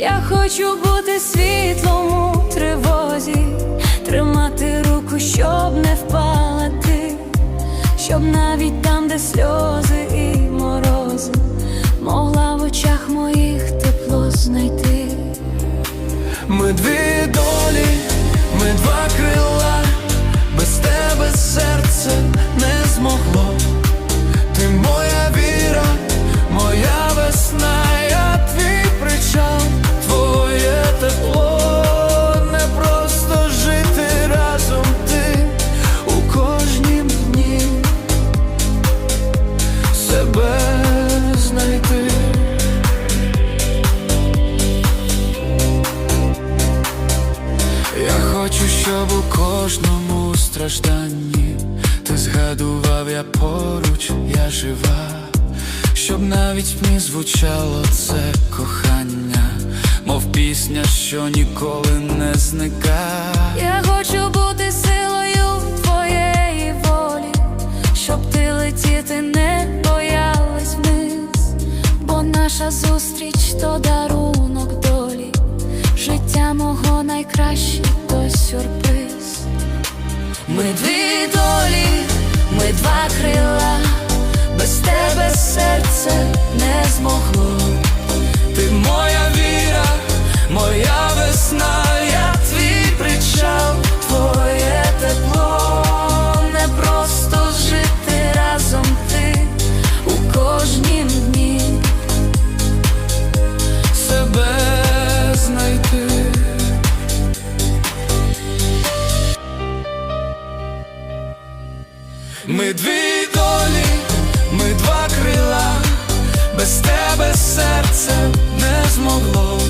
Я хочу бути світлом у тривозі, тримати руку, щоб не впала ти, щоб навіть там, де сльози і морози, могла в очах моїх тепло знайти. Ми дві щоб у кожному стражданні ти згадував, я поруч, я жива, щоб навіть мені звучало це кохання, мов пісня, що ніколи не зникає. Я хочу бути силою твоєї волі, щоб ти летіти не боялась вниз, бо наша зустріч то дарунок долі, життя мого найкраще сюрприз. Ми дві долі, ми два крила, без тебе серце. Ми дві долі, ми два крила, без тебе серце не змогло.